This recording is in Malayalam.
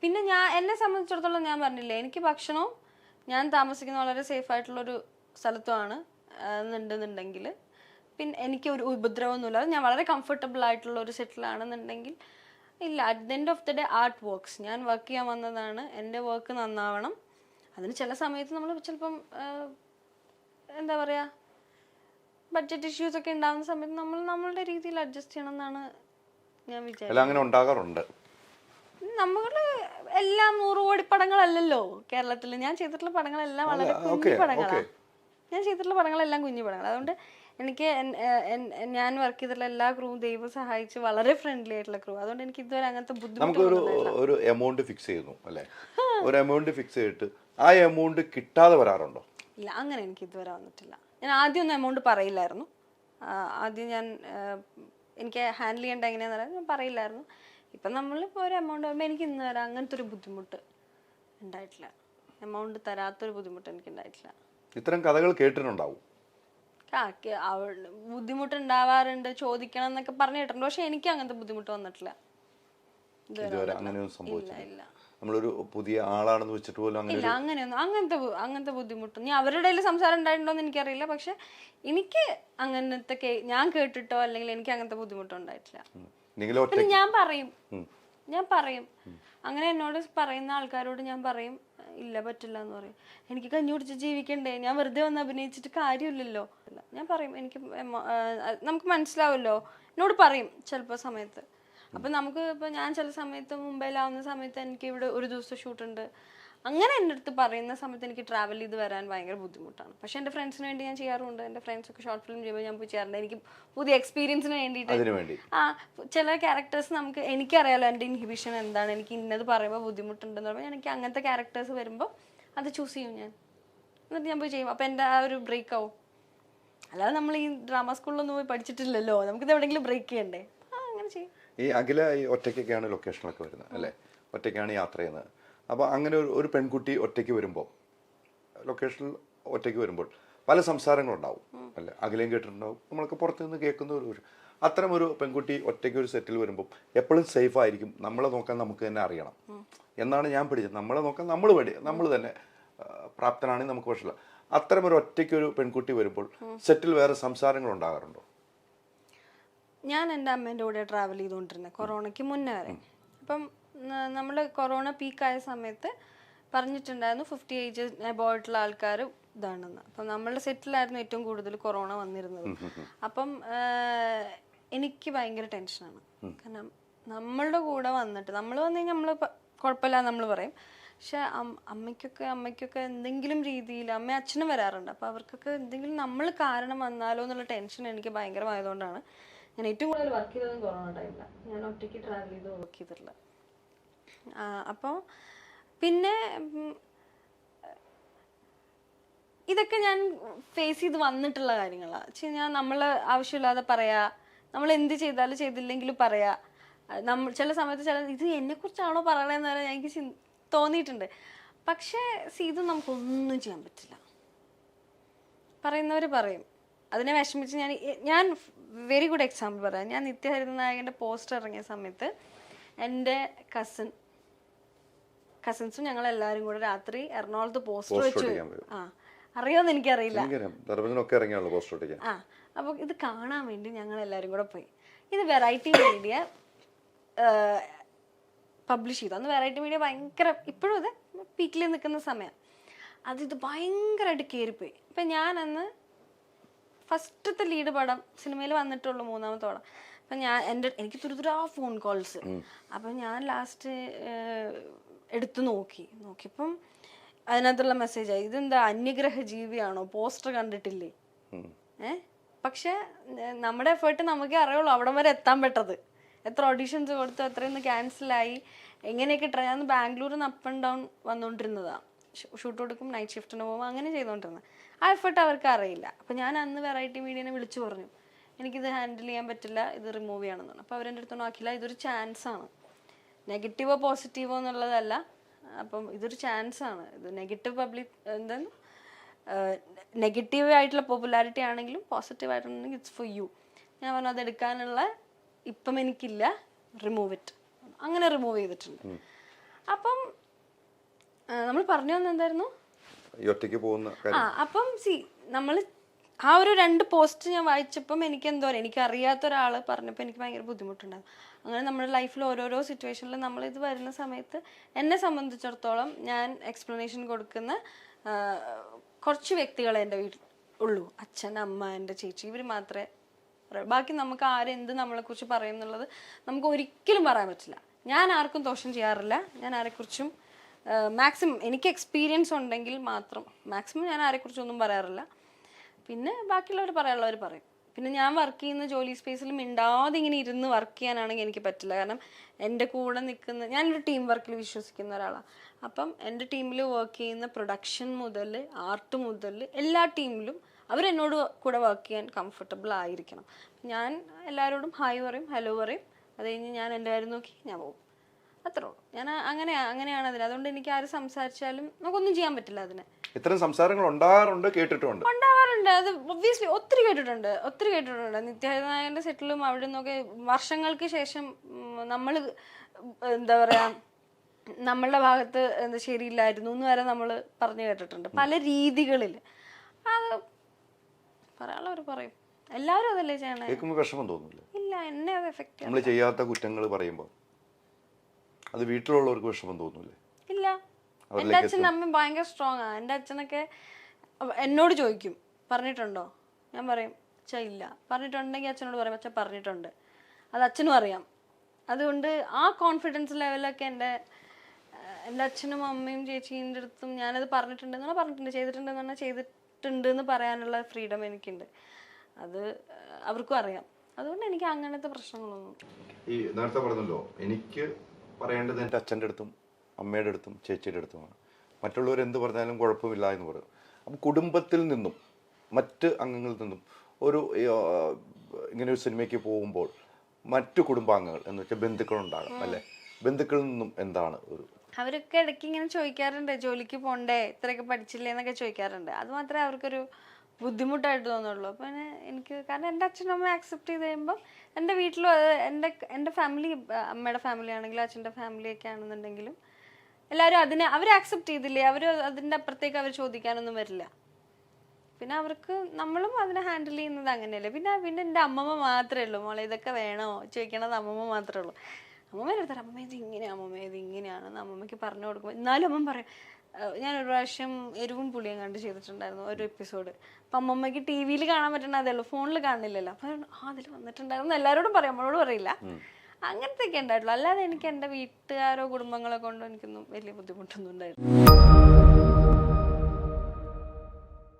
പിന്നെ ഞാൻ എന്നെ സംബന്ധിച്ചിടത്തോളം ഞാൻ പറഞ്ഞില്ലേ എനിക്ക് ഭക്ഷണവും ഞാൻ താമസിക്കുന്ന വളരെ സേഫ് ആയിട്ടുള്ളൊരു സ്ഥലത്തുമാണ് എന്നുണ്ടെന്നുണ്ടെങ്കിൽ. പിന്നെ എനിക്ക് ഒരു ഉപദ്രവമൊന്നുമില്ല. ഞാൻ വളരെ കംഫർട്ടബിൾ ആയിട്ടുള്ള ഒരു സെറ്റിലാണെന്നുണ്ടെങ്കിൽ ഇല്ല at the end of the day art works ഞാൻ വർക്ക് ചെയ്യാൻ വന്നതാണ്. എന്റെ വർക്ക് നന്നാവണം. അതിന് ചില സമയത്ത് നമ്മൾ ചിലപ്പം എന്താ പറയുക ബഡ്ജറ്റ് ഇഷ്യൂസ് ഒക്കെ ഉണ്ടാകുന്ന സമയത്ത് നമ്മൾ നമ്മളുടെ രീതിയിൽ അഡ്ജസ്റ്റ് ചെയ്യണം എന്നാണ് ഞാൻ വിചാരിക്കുന്നത് അങ്ങനെ ഉണ്ടാകാറുണ്ട്. നമ്മൾ എല്ലാം നൂറ് കോടി പടങ്ങളല്ലല്ലോ കേരളത്തിൽ ഞാൻ ചെയ്തിട്ടുള്ള പടങ്ങളെല്ലാം വളരെ കുഞ്ഞു പടങ്ങളാണ് ഞാൻ ചെയ്തിട്ടുള്ള പടങ്ങളെല്ലാം കുഞ്ഞു പടങ്ങൾ അതുകൊണ്ട് എനിക്ക് ഞാൻ വർക്ക് ചെയ്തിട്ടുള്ള എല്ലാ ക്രൂവും ദൈവം സഹായിച്ച് വളരെ ഫ്രണ്ട്ലി ആയിട്ടുള്ള ക്രൂ അതുകൊണ്ട് എനിക്ക് ഇതുവരെ അങ്ങനത്തെ ബുദ്ധിമുട്ടൊന്നും ഒരു എമൗണ്ട് ഫിക്സ് ചെയ്യുന്നു അല്ലേ? ഒരു എമൗണ്ട് ഫിക്സ് ചെയ്തിട്ട് ആ എമൗണ്ട് കിട്ടാതെ വരാറുണ്ടോ? ഇല്ല അങ്ങനെ എനിക്ക് ഇതുവരെ വന്നിട്ടില്ല. ഞാൻ ആദ്യം ഒന്നും എമൗണ്ട് പറയില്ലായിരുന്നു. ആദ്യം ഞാൻ എനിക്ക് ഹാൻഡിൽ ചെയ്യേണ്ട എങ്ങനെയാന്ന് പറയാൻ ഞാൻ പറയില്ലായിരുന്നു. ഇപ്പം നമ്മളിപ്പോൾ ഒരു എമൗണ്ട് പറയുമ്പോൾ എനിക്ക് ഇന്ന് തരാം അങ്ങനത്തെ ഒരു ബുദ്ധിമുട്ട് ഉണ്ടായിട്ടില്ല. എമൗണ്ട് തരാത്തൊരു ബുദ്ധിമുട്ട് എനിക്ക് ഉണ്ടായിട്ടില്ല. ഇത്തരം കഥകൾ കേട്ടിട്ടുണ്ടാവും. ബുദ്ധിമുട്ട് ഉണ്ടാവാറുണ്ട് ചോദിക്കണം എന്നൊക്കെ പറഞ്ഞു കേട്ടിട്ടുണ്ട്. പക്ഷെ എനിക്ക് അങ്ങനത്തെ ബുദ്ധിമുട്ട് വന്നിട്ടില്ല. ഇതുവരെ. അങ്ങനെയൊന്നും സംഭവിച്ചില്ല നമ്മളൊരു പുതിയ ആളാണെന്ന് വെച്ചിട്ട് പോലും അങ്ങനെ ഇല്ല അങ്ങനെയൊന്നും അങ്ങനത്തെ അങ്ങനത്തെ ബുദ്ധിമുട്ട് ഇനി അവരുടെ ഇടയിൽ സംസാരം എനിക്ക് എനിക്കറിയില്ല. പക്ഷെ എനിക്ക് അങ്ങനത്തെ ഞാൻ കേട്ടിട്ടോ അല്ലെങ്കിൽ എനിക്ക് അങ്ങനത്തെ ബുദ്ധിമുട്ടോ ഉണ്ടായിട്ടില്ല. നിങ്ങൾ ഒറ്റ ഞാൻ പറയും. ഞാൻ പറയും. അങ്ങനെ എന്നോട് പറയുന്ന ആൾക്കാരോട് ഞാൻ പറയും ഇല്ല പറ്റില്ല എന്ന് പറയും. എനിക്ക് കഞ്ഞി കുടിച്ച് ജീവിക്കണ്ടേ? ഞാൻ വെറുതെ വന്ന് അഭിനയിച്ചിട്ട് കാര്യമില്ലല്ലോ. ഞാൻ പറയും എനിക്ക് നമുക്ക് മനസ്സിലാവുമല്ലോ എന്നോട് പറയും ചിലപ്പോൾ സമയത്ത്. അപ്പം നമുക്ക് ഇപ്പം ഞാൻ ചില സമയത്ത് മുംബൈയിലാവുന്ന സമയത്ത് എനിക്ക് ഇവിടെ ഒരു ദിവസം ഷൂട്ട് ഉണ്ട്. അങ്ങനെ എന്റെ അടുത്ത് പറയുന്ന സമയത്ത് എനിക്ക് ട്രാവൽ ചെയ്ത് വരാൻ ഭയങ്കര ബുദ്ധിമുട്ടാണ്. പക്ഷെ എന്റെ ഫ്രണ്ട്സിന് വേണ്ടി ഞാൻ ചെയ്യാറുണ്ട്. എന്റെ ഫ്രണ്ട്സ് ഒക്കെ ഷോർട്ട് ഫിലിം ചെയ്യുമ്പോൾ ഞാൻ പോയി ചെയ്യാറുണ്ട്. എനിക്ക് പുതിയ എക്സ്പീരിയൻസിന് വേണ്ടിയിട്ട് ആ ചില ക്യാരക്ടേഴ്സ് നമുക്ക് എനിക്കറിയാലോ എന്റെ ഇൻഹിബിഷൻ എന്താണ്. എനിക്ക് ഇന്നത് പറയുമ്പോൾ ബുദ്ധിമുട്ടുണ്ടെന്ന് പറയുമ്പോൾ എനിക്ക് അങ്ങനത്തെ ക്യാരക്ടേഴ്സ് വരുമ്പോൾ അത് ചൂസ് ചെയ്യും ഞാൻ. എന്നിട്ട് ഞാൻ പോയി ചെയ്യും. അപ്പം എന്റെ ആ ഒരു ബ്രേക്ക് ആവും. അല്ലാതെ നമ്മൾ ഈ ഡ്രാമ സ്കൂളിലൊന്നും പോയി പഠിച്ചിട്ടില്ലല്ലോ. നമുക്കിത് എവിടെയെങ്കിലും ബ്രേക്ക് ചെയ്യണ്ടേ? ആ അങ്ങനെ ചെയ്യും. ഈ അഖില ഈ ഒറ്റയ്ക്കൊക്കെയാണ് ലൊക്കേഷനൊക്കെ വരുന്നത് അല്ലേ? ഒറ്റയ്ക്കാണ് യാത്ര ചെയ്യുന്നത്. അപ്പോൾ അങ്ങനെ ഒരു ഒരു പെൺകുട്ടി ഒറ്റയ്ക്ക് വരുമ്പോൾ ലൊക്കേഷനിൽ ഒറ്റയ്ക്ക് വരുമ്പോൾ പല സംസാരങ്ങളുണ്ടാവും. അല്ലെ? അകലെയും കേട്ടിട്ടുണ്ടാവും. നമ്മളൊക്കെ പുറത്തു നിന്ന് കേൾക്കുന്ന ഒരു അത്തരം ഒരു പെൺകുട്ടി ഒറ്റയ്ക്ക് ഒരു സെറ്റിൽ വരുമ്പോൾ എപ്പോഴും സേഫ് ആയിരിക്കും. നമ്മളെ നോക്കാൻ നമുക്ക് തന്നെ അറിയണം. എന്നാണ് ഞാൻ പഠിച്ചത്. നമ്മളെ നോക്കാൻ നമ്മൾ പഠി നമ്മൾ തന്നെ പ്രാപ്തനാണെങ്കിൽ നമുക്ക് പ്രശ്നമില്ല അത്തരം ഒരു ഒറ്റയ്ക്ക് ഒരു പെൺകുട്ടി വരുമ്പോൾ സെറ്റിൽ വേറെ സംസാരങ്ങൾ ഉണ്ടാകാറുണ്ടോ? ഞാൻ എന്റെ അമ്മേന്റെ കൂടെ ട്രാവൽ ചെയ്തുകൊണ്ടിരുന്നത് കൊറോണയ്ക്ക് മുന്നേ വരെ. അപ്പം നമ്മൾ കൊറോണ പീക്ക് ആയ സമയത്ത് പറഞ്ഞിട്ടുണ്ടായിരുന്നു ഫിഫ്റ്റി ഏജ് അബോയിട്ടുള്ള ആൾക്കാർ ഇതാണെന്ന്. അപ്പം നമ്മളുടെ സെറ്റിലായിരുന്നു ഏറ്റവും കൂടുതൽ കൊറോണ വന്നിരുന്നത്. അപ്പം എനിക്ക് ഭയങ്കര ടെൻഷനാണ്. കാരണം നമ്മളുടെ കൂടെ വന്നിട്ട് നമ്മൾ വന്നു കഴിഞ്ഞാൽ നമ്മൾ കുഴപ്പമില്ല നമ്മൾ പറയും. പക്ഷെ അമ്മയ്ക്കൊക്കെ അമ്മയ്ക്കൊക്കെ എന്തെങ്കിലും രീതിയിൽ അമ്മ അച്ഛനും വരാറുണ്ട്. അപ്പോൾ അവർക്കൊക്കെ എന്തെങ്കിലും നമ്മൾ കാരണം വന്നാലോ എന്നുള്ള ടെൻഷൻ എനിക്ക് ഭയങ്കരമായതുകൊണ്ടാണ് ഞാൻ ഏറ്റവും കൂടുതൽ വർക്ക് ചെയ്തതും കൊറോണ ടൈമിലാണ് ഞാൻ ഒറ്റയ്ക്ക് ട്രാവൽ ചെയ്ത് വർക്ക് ചെയ്തിട്ടുള്ളത് അപ്പോൾ പിന്നെ ഇതൊക്കെ ഞാൻ ഫേസ് ചെയ്ത് വന്നിട്ടുള്ള കാര്യങ്ങളാണ് വെച്ച് കഴിഞ്ഞാൽ നമ്മൾ ആവശ്യമില്ലാതെ പറയാ. നമ്മൾ എന്ത് ചെയ്താലും ചെയ്തില്ലെങ്കിലും പറയാ. നമ്മൾ ചില സമയത്ത് ചില ഇത് എന്നെക്കുറിച്ചാണോ പറയണതെന്ന് പറയാൻ എനിക്ക് തോന്നിയിട്ടുണ്ട്. പക്ഷേ സീതു നമുക്കൊന്നും ചെയ്യാൻ പറ്റില്ല. പറയുന്നവർ പറയും. അതിനെ വിഷമിച്ച് ഞാൻ ഞാൻ വെരി ഗുഡ് എക്സാമ്പിൾ പറയാം. ഞാൻ നിത്യഹരിത നായകന്റെ പോസ്റ്റർ ഇറങ്ങിയ സമയത്ത് എന്റെ കസിൻ കസിൻസും ഞങ്ങൾ എല്ലാവരും കൂടെ രാത്രി എറണാകുളത്ത് പോസ്റ്റർ വെച്ചു. ആ അറിയോന്ന് എനിക്കറിയില്ല. ആ അപ്പോൾ ഇത് കാണാൻ വേണ്ടി ഞങ്ങൾ എല്ലാവരും കൂടെ പോയി. ഇത് വെറൈറ്റി മീഡിയ പബ്ലിഷ് ചെയ്തു. അന്ന് വെറൈറ്റി മീഡിയ ഭയങ്കര ഇപ്പോഴും അത് പീക്കിൽ നിൽക്കുന്ന സമയം. അത് ഇത് ഭയങ്കരമായിട്ട് കയറിപ്പോയി. അപ്പം ഞാൻ അന്ന് ഫസ്റ്റത്തെ ലീഡ് പടം സിനിമയിൽ വന്നിട്ടുള്ളൂ മൂന്നാമത്തെ പടം. അപ്പം ഞാൻ എന്റെ എനിക്ക് തുരുതുരാ ഫോൺ കോൾസ് അപ്പം ഞാൻ ലാസ്റ്റ് എടുത്തു നോക്കി. നോക്കിയപ്പം അതിനകത്തുള്ള മെസ്സേജായി ഇതെന്താ അന്യഗ്രഹ ജീവിയാണോ പോസ്റ്റർ കണ്ടിട്ടില്ലേ. ഏ? പക്ഷെ നമ്മുടെ എഫേർട്ട് നമുക്കേ അറിയുള്ളൂ അവിടം വരെ എത്താൻ പെട്ടത്. എത്ര ഓഡീഷൻസ് കൊടുത്തു എത്രയൊന്ന് ക്യാൻസലായി എങ്ങനെയൊക്കെ ട്രൈ ഞാൻ ബാംഗ്ലൂരിൽ നിന്ന് അപ്പ് ആൻഡ് ഡൗൺ വന്നുകൊണ്ടിരുന്നതാണ് ഷൂട്ട് കൊടുക്കും നൈറ്റ് ഷിഫ്റ്റിന് പോകും അങ്ങനെ ചെയ്തുകൊണ്ടിരുന്നത് ആ എഫേർട്ട് അവർക്ക് അറിയില്ല. അപ്പം ഞാൻ അന്ന് വെറൈറ്റി മീഡിയനെ വിളിച്ചു പറഞ്ഞു. എനിക്കിത് ഹാൻഡിൽ ചെയ്യാൻ പറ്റില്ല ഇത് റിമൂവ് ചെയ്യണം എന്നാണ് അപ്പോൾ അവരെന്റെ അടുത്ത് ആക്കില്ല ഇതൊരു ചാൻസാണ് ആണ്. നെഗറ്റീവോ പോസിറ്റീവോ എന്നുള്ളതല്ല. അപ്പം ഇതൊരു ചാൻസ് ആണ്. ഇത് നെഗറ്റീവ് പബ്ലിക് എന്താണ്? നെഗറ്റീവ് ആയിട്ടുള്ള പോപ്പുലാരിറ്റി ആണെങ്കിലും പോസിറ്റീവ് ആയിട്ടുണ്ടെങ്കിൽ ഇറ്റ്സ് ഫോർ യു ഞാൻ പറഞ്ഞു അത് എടുക്കാനുള്ള ഇപ്പം എനിക്കില്ല. റിമൂവ് ഇറ്റ് അങ്ങനെ റിമൂവ് ചെയ്തിട്ടുണ്ട്. അപ്പം നമ്മൾ പറഞ്ഞു വന്നെന്തായിരുന്നു ഈ ഒറ്റയ്ക്ക് പോകുന്ന ആ അപ്പം സി നമ്മൾ ആ ഒരു രണ്ട് പോസ്റ്റ് ഞാൻ വായിച്ചപ്പം എനിക്ക് എന്തോ എനിക്ക് അറിയാത്ത ഒരാൾ പറഞ്ഞപ്പോൾ എനിക്ക് ഭയങ്കര ബുദ്ധിമുട്ടുണ്ടാകും അങ്ങനെ നമ്മുടെ ലൈഫിൽ ഓരോരോ സിറ്റുവേഷനിൽ നമ്മൾ ഇത് വരുന്ന സമയത്ത് എന്നെ സംബന്ധിച്ചിടത്തോളം ഞാൻ എക്സ്പ്ലനേഷൻ കൊടുക്കുന്ന കുറച്ച് വ്യക്തികളെ എന്റെ വീട്ടിൽ ഉള്ളൂ. അച്ഛൻ അമ്മ എന്റെ ചേച്ചി ഇവർ മാത്രമേ ബാക്കി നമുക്ക് ആരെന്ത് നമ്മളെക്കുറിച്ച് പറയും എന്നുള്ളത് നമുക്ക് ഒരിക്കലും പറയാൻ പറ്റില്ല. ഞാൻ ആർക്കും ദോഷം ചെയ്യാറില്ല. ഞാൻ ആരെക്കുറിച്ചും മാക്സിമം എനിക്ക് എക്സ്പീരിയൻസ് ഉണ്ടെങ്കിൽ മാത്രം മാക്സിമം ഞാൻ ആരെക്കുറിച്ചൊന്നും പറയാറില്ല. പിന്നെ ബാക്കിയുള്ളവർ പറയാനുള്ളവർ പറയും. പിന്നെ ഞാൻ വർക്ക് ചെയ്യുന്ന ജോലി സ്പേസിൽ മിണ്ടാതെ ഇങ്ങനെ ഇരുന്ന് വർക്ക് ചെയ്യാനാണെങ്കിൽ എനിക്ക് പറ്റില്ല. കാരണം എന്റെ കൂടെ നിൽക്കുന്ന ഞാനൊരു ടീം വർക്കിൽ വിശ്വസിക്കുന്ന ഒരാളാണ് അപ്പം എന്റെ ടീമിൽ വർക്ക് ചെയ്യുന്ന പ്രൊഡക്ഷൻ മുതൽ ആർട്ട് മുതൽ എല്ലാ ടീമിലും അവരെന്നോട് കൂടെ വർക്ക് ചെയ്യാൻ കംഫർട്ടബിൾ ആയിരിക്കണം. ഞാൻ എല്ലാവരോടും ഹായ് പറയും ഹലോ പറയും. അത് കഴിഞ്ഞ് ഞാൻ എന്റെ കാര്യം നോക്കി ഞാൻ പോകും. അത്രേ ഉള്ളൂ. ഞാൻ അങ്ങനെ അങ്ങനെയാണ് അതിന്. അതുകൊണ്ട് എനിക്ക് ആര് സംസാരിച്ചാലും നമുക്കൊന്നും ചെയ്യാൻ പറ്റില്ല അതിന്. ഇത്തരം സംസാരങ്ങൾ ഉണ്ടാകാറുണ്ട് കേട്ടിട്ടുമുണ്ട്. ഉണ്ടാവാറുണ്ട് അത് ഒബ്വിയസ്ലി ഒത്തിരി കേട്ടിട്ടുണ്ട്. ഒത്തിരി കേട്ടിട്ടുണ്ട്. നിത്യനായകന്റെ സെറ്റിലും അവിടെ നിന്നൊക്കെ വർഷങ്ങൾക്ക് ശേഷം നമ്മൾ എന്താ പറയാ നമ്മളുടെ ഭാഗത്ത് എന്താ ശരിയില്ലായിരുന്നു എന്ന് വരെ നമ്മൾ പറഞ്ഞു കേട്ടിട്ടുണ്ട്. പല രീതികളിൽ അത് പറയാനുള്ളവർ പറയും. എല്ലാവരും അതല്ലേ ചെയ്യണേ? കേൾക്കുമ്പോൾ വിഷമം തോന്നില്ല ഇല്ല എന്നെ അത് എഫക്റ്റ് നമ്മൾ ചെയ്യാത്ത കുറ്റങ്ങൾ പറയുമ്പോൾ അത് വീട്ടിലുള്ളവർക്ക് വിഷമം തോന്നില്ലേ ഇല്ല. എന്റെ അച്ഛനും അമ്മയും ഭയങ്കര സ്ട്രോങ് ആണ് എന്റെ അച്ഛനൊക്കെ എന്നോട് ചോദിക്കും. പറഞ്ഞിട്ടുണ്ടോ? ഞാൻ പറയും അച്ഛ ഇല്ല. പറഞ്ഞിട്ടുണ്ടെങ്കിൽ അച്ഛനോട് പറയും അച്ഛൻ പറഞ്ഞിട്ടുണ്ട്. അത് അച്ഛനും അറിയാം. അതുകൊണ്ട് ആ കോൺഫിഡൻസ് ലെവലൊക്കെ എന്റെ എന്റെ അച്ഛനും അമ്മയും ചേച്ചീന്റെ അടുത്തും ഞാനത് പറഞ്ഞിട്ടുണ്ടെന്ന് പറഞ്ഞാൽ പറഞ്ഞിട്ടുണ്ട് ചെയ്തിട്ടുണ്ടെന്ന് പറഞ്ഞാൽ ചെയ്തിട്ടുണ്ട് എന്ന് പറയാനുള്ള ഫ്രീഡം എനിക്കുണ്ട്. അത് അവർക്കും അറിയാം. അതുകൊണ്ട് എനിക്ക് അങ്ങനത്തെ പ്രശ്നങ്ങളൊന്നും ഈ നേരത്തെ പറഞ്ഞല്ലോ എനിക്ക് പറയേണ്ടത് എന്റെ അച്ഛന്റെ അടുത്തും അമ്മയുടെ അടുത്തും ചേച്ചിയുടെ അടുത്തുമാണ്. മറ്റുള്ളവർ എന്ത് പറഞ്ഞാലും കുഴപ്പമില്ല എന്ന് പറയും. അപ്പം കുടുംബത്തിൽ നിന്നും മറ്റ് അംഗങ്ങളിൽ നിന്നും ഒരു ഇങ്ങനെ ഒരു സിനിമയ്ക്ക് പോകുമ്പോൾ മറ്റു കുടുംബാംഗങ്ങൾ എന്ന് വെച്ചാൽ ബന്ധുക്കളുണ്ടാകും അല്ലേ? ബന്ധുക്കളിൽ നിന്നും എന്താണ് ഒരു അവരൊക്കെ ഇടയ്ക്ക് ഇങ്ങനെ ചോദിക്കാറുണ്ട് ജോലിക്ക് പോണ്ടേ? ഇത്രയൊക്കെ പഠിച്ചില്ലേ? എന്നൊക്കെ ചോദിക്കാറുണ്ട്. അത് മാത്രമേ അവർക്കൊരു ബുദ്ധിമുട്ടായിട്ട് തോന്നുള്ളൂ. അപ്പം പിന്നെ എനിക്ക് കാരണം എന്റെ അച്ഛനും അമ്മ ആക്സെപ്റ്റ് ചെയ്ത് കഴിയുമ്പോൾ എന്റെ വീട്ടിലും അത് എന്റെ എന്റെ ഫാമിലി അമ്മയുടെ ഫാമിലി ആണെങ്കിലും അച്ഛന്റെ ഫാമിലി ഒക്കെ ആണെന്നുണ്ടെങ്കിലും എല്ലാവരും അതിനെ അവർ ആക്സെപ്റ്റ് ചെയ്തില്ലേ? അവർ അതിന്റെ അപ്പുറത്തേക്ക് അവർ ചോദിക്കാനൊന്നും വരില്ല. പിന്നെ അവർക്ക് നമ്മളും അതിനെ ഹാൻഡിൽ ചെയ്യുന്നത് അങ്ങനെയല്ലേ. പിന്നെ പിന്നെ എന്റെ അമ്മമ്മ മാത്രമേ ഉള്ളൂ. മോളെ ഇതൊക്കെ വേണോ? ചോദിക്കണത് അമ്മമ്മ മാത്രമേ ഉള്ളൂ. അമ്മമ്മ എടുത്താൽ അമ്മമ്മ ഇത് ഇങ്ങനെയാണ് അമ്മമ്മ ഇത് ഇങ്ങനെയാണ് അമ്മമ്മക്ക് പറഞ്ഞു കൊടുക്കും എന്നാലും അമ്മ പറയും ഞാൻ ഒരു പ്രാവശ്യം എരിവും പുളിയും കണ്ട് ചെയ്തിട്ടുണ്ടായിരുന്നു ഒരു എപ്പിസോഡ് അപ്പം അമ്മമ്മയ്ക്ക് ടി വിയിൽ കാണാൻ പറ്റണ അതേ ഉള്ളൂ. ഫോണിൽ കാണുന്നില്ലല്ലോ. അപ്പം ആ അതിൽ വന്നിട്ടുണ്ടായിരുന്നു. എല്ലാവരോടും പറയും. നമ്മളോട് പറയില്ല. അങ്ങനത്തെ ഒക്കെ ഉണ്ടായിട്ടുള്ളൂ. അല്ലാതെ എനിക്ക് എന്റെ വീട്ടുകാരോ കുടുംബങ്ങളെ കൊണ്ടോ എനിക്കൊന്നും വലിയ ബുദ്ധിമുട്ടൊന്നും ഉണ്ടായിരുന്നു